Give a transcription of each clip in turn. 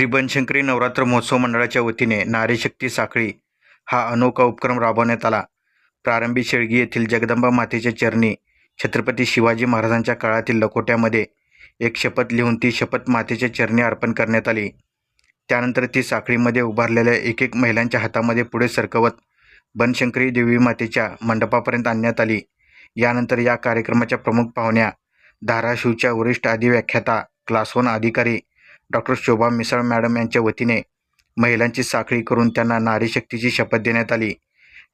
श्री बनशंकरी नवरात्र महोत्सव मंडळाच्या वतीने नारीशक्ती साखळी हा अनोखा उपक्रम राबवण्यात आला. प्रारंभी शेळगी येथील जगदंबा मातेच्या चरणी छत्रपती शिवाजी महाराजांच्या काळातील लखोट्यामध्ये एक शपथ लिहून ती शपथ मातेच्या चरणी अर्पण करण्यात आली. त्यानंतर ती साखळीमध्ये उभारलेल्या एक एक महिलांच्या हातामध्ये पुढे सरकवत बनशंकरी देवी मातेच्या मंडपापर्यंत आणण्यात आली. यानंतर या कार्यक्रमाच्या प्रमुख पाहुण्या धाराशिवच्या वरिष्ठ अधिव्याख्याता क्लास वन अधिकारी डॉक्टर शोभा मिसाळ मॅडम यांच्या वतीने महिलांची साखळी करून त्यांना नारी शक्तीची शपथ देण्यात आली.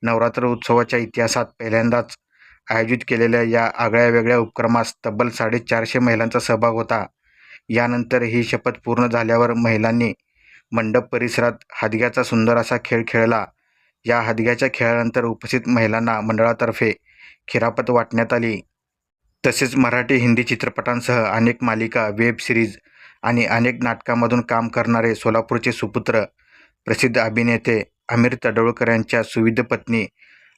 नवरात्र उत्सवाच्या इतिहासात पहिल्यांदाच आयोजित केलेल्या या आगळ्या वेगळ्या उपक्रमास तब्बल साडेचारशे महिलांचा सहभाग होता. यानंतर ही शपथ पूर्ण झाल्यावर महिलांनी मंडप परिसरात हादग्याचा सुंदर असा खेळ खेळला. या हादग्याच्या खेळानंतर उपस्थित महिलांना मंडळातर्फे खिरापत वाटण्यात आली. तसेच मराठी हिंदी चित्रपटांसह अनेक मालिका वेब सिरीज आणि अनेक नाटकांमधून काम करणारे सोलापूरचे सुपुत्र प्रसिद्ध अभिनेते आमिर तडवळकर यांच्या सुविध पत्नी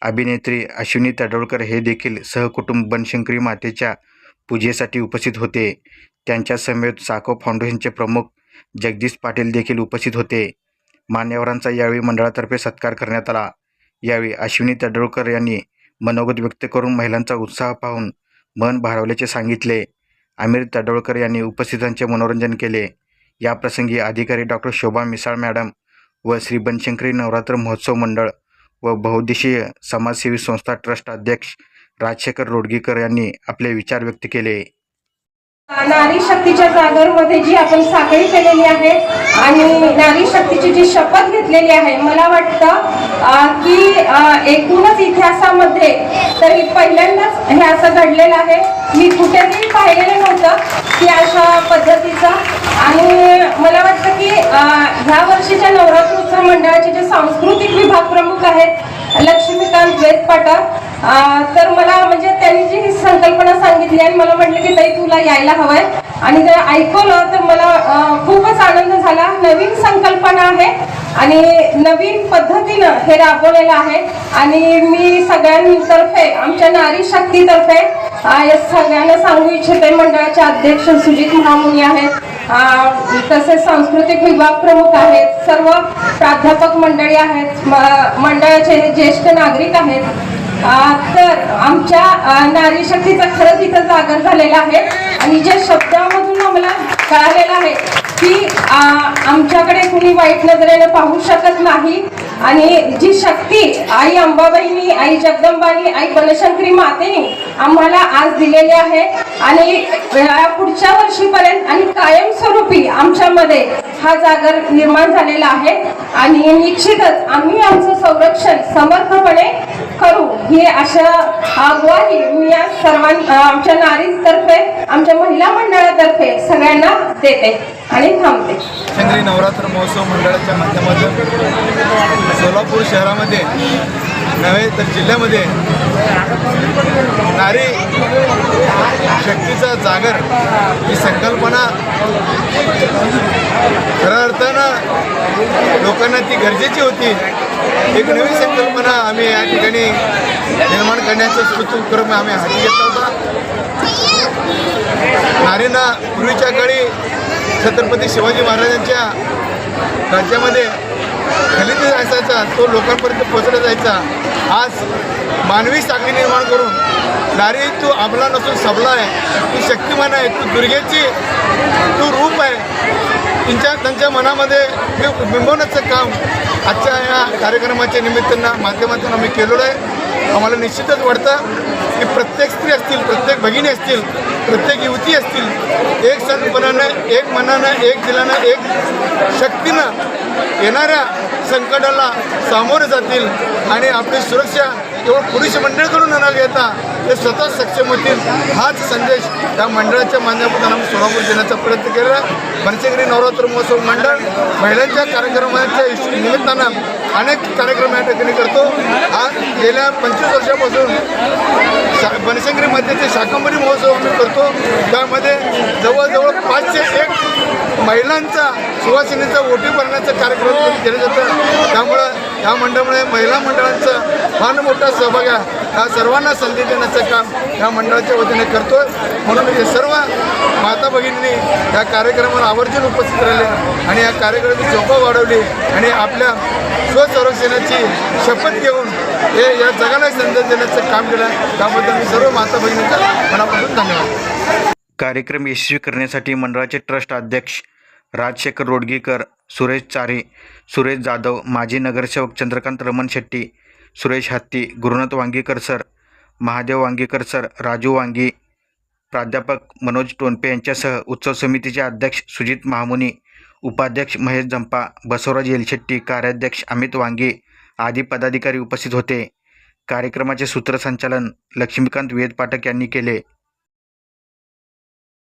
अभिनेत्री अश्विनी तडवळकर हे देखील सहकुटुंब बनशंकरी मातेच्या पूजेसाठी उपस्थित होते. त्यांच्या समेत साको फाउंडेशनचे प्रमुख जगदीश पाटील देखील उपस्थित होते. मान्यवरांचा यावेळी मंडळातर्फे सत्कार करण्यात आला. यावेळी अश्विनी तडवळकर यांनी मनोगत व्यक्त करून महिलांचा उत्साह पाहून मन भारावल्याचे सांगितले. आमिर तडवळकर यांनी उपस्थितांचे मनोरंजन केले. याप्रसंगी अधिकारी डॉक्टर शोभा मिसाळ मॅडम व श्री बनशंकरी नवरात्र महोत्सव मंडळ व बहुद्देशीय समाजसेवी संस्था ट्रस्ट अध्यक्ष राजशेखर रोडगीकर यांनी आपले विचार व्यक्त केले. नारी शक्तीच्या जागरमध्ये जी आपण साखळी केलेली आहे आणि नारी शक्तीची जी शपथ घेतलेली आहे मला वाटतं की एकूणच इतिहासामध्ये तर ही पहिल्यांदाच हे असं घडलेलं आहे. मी कुठेही पाहिलेलं नव्हतं की अशा पद्धतीचं. आणि मला वाटतं की ह्या वर्षीच्या नवरात्रोत्सव मंडळाचे जे सांस्कृतिक विभाग प्रमुख आहेत लक्ष्मीकांत वेदपाटर अं, तर मला म्हणजे त्यांनी जी ही संकल्पना सांगितली आणि मला म्हटलं की ताई तुला यायला हवंय. आणि जर ऐकवलं तर मला खूपच आनंद झाला. नवीन संकल्पना आहे आणि नवीन पद्धतीनं हे राबवलेलं आहे. आणि मी सगळ्यांतर्फे आमच्या नारी शक्तीतर्फे या सगळ्यांना सांगू इच्छिते. मंडळाचे अध्यक्ष सुजित महामुनी आहेत. तसेच सांस्कृतिक विभाग प्रमुख आहेत. सर्व प्राध्यापक मंडळी आहेत. मंडळाचे ज्येष्ठ नागरिक आहेत. तर आमच्या नारी शक्तीचा खरंच इथं जागर झालेला आहे. आणि ज्या शब्दामधून आम्हाला कळालेलं आहे की आमच्याकडे कुणी वाईट नजरेने पाहू शकत नाही. आणि जी शक्ती आई अंबाबाईनी आई जगदंबानी आई बनशंकरी मातेने आम्हाला आज दिलेली आहे. आणि पुढच्या वर्षीपर्यंत आणि कायमस्वरूपी आमच्यामध्ये हा जागर निर्माण झालेला आहे. आणि निश्चितच आम्ही आमचं संरक्षण समर्थपणे करू. ही अशा ग्वाही मी या सर्वां आमच्या नारीतर्फे आमच्या महिला मंडळातर्फे सगळ्यांना देते आणि थांबते. चंद्री नवरात्र महोत्सव मंडळाच्या माध्यमातून सोलापूर शहरामध्ये नव्हे तर जिल्ह्यामध्ये नारी शक्तीचा जागर ही संकल्पना खऱ्या अर्थानं लोकांना ती गरजेची होती. एक नवीन संकल्पना आम्ही या ठिकाणी निर्माण करण्याचा सुत उपक्रम आम्ही हाती घेतला होता. नारीना पूर्वीच्या काळी छत्रपती शिवाजी महाराजांच्या राज्यामध्ये खलित असायचा तो लोकांपर्यंत पोचला जायचा. आज मानवी साखळी निर्माण करून नारी तू आमला नसून सबला आहे. तू शक्तिमान आहे. तू दुर्गेची तू रूप आहे. त्यांच्या त्यांच्या मनामध्ये बिंबवण्याचं काम आजच्या या कार्यक्रमाच्या निमित्तानं माध्यमातून आम्ही केलेलं आहे. आम्हाला निश्चितच वाटतं की प्रत्येक स्त्री असतील प्रत्येक भगिनी असतील प्रत्येक युवती असतील एक सणपणानं एक मनानं एक दिलानं एक शक्तीनं येणाऱ्या संकटाला सामोरे जातील आणि आपली सुरक्षा केवळ पुरुष मंडळकडून न घेता ते स्वतः सक्षम होतील हाच संदेश या मंडळाच्या माध्यमातून आम्ही सोलापूर देण्याचा प्रयत्न केला बनशेकरी नवरात्र महोत्सव मंडळ महिलांच्या कार्यक्रमाच्या निमित्तानं अनेक कार्यक्रम या ठिकाणी करतो. आज गेल्या पंचवीस वर्षापासून शा बनशंकरी मध्येचे शाकंभरी महोत्सव आम्ही करतो. त्यामध्ये जवळजवळ पाचशे एक महिलांचा सुवासिनीचा ओटी भरण्याचा कार्यक्रम केला जातो. त्यामुळं या मंडळामुळे महिला मंडळांचा फार मोठा सहभाग आहे. हा सर्वांना संधी देण्याचं काम या मंडळाच्या वतीने करतो म्हणून हे सर्व माता भगिनींनी या कार्यक्रमाला आवर्जून उपस्थित राहिले आणि या कार्यक्रमाची झोपा वाढवली आणि आपल्या स्वसंरक्षणाची शपथ घेऊन हे या जगाला संदेश देण्याचं काम केलं. त्याबद्दल मी सर्व माता भगिनींचा मनापासून धन्यवाद. कार्यक्रम यशस्वी करण्यासाठी मंडळाचे ट्रस्ट अध्यक्ष राजशेखर रोडगीकर सुरेश चारे सुरेश जाधव माजी नगरसेवक चंद्रकांत रमण शेट्टी सुरेश हत्ती गुरुनाथ वांगीकर सर महादेव वांगीकर सर राजू वांगी प्राध्यापक मनोज टोनपे यांच्यासह उत्सव समितीचे अध्यक्ष सुजित महामुनी उपाध्यक्ष महेश जंपा बसवराज येलशेट्टी कार्याध्यक्ष अमित वांगी आदी पदाधिकारी उपस्थित होते. कार्यक्रमाचे सूत्रसंचालन लक्ष्मीकांत वेद पाठक यांनी केले.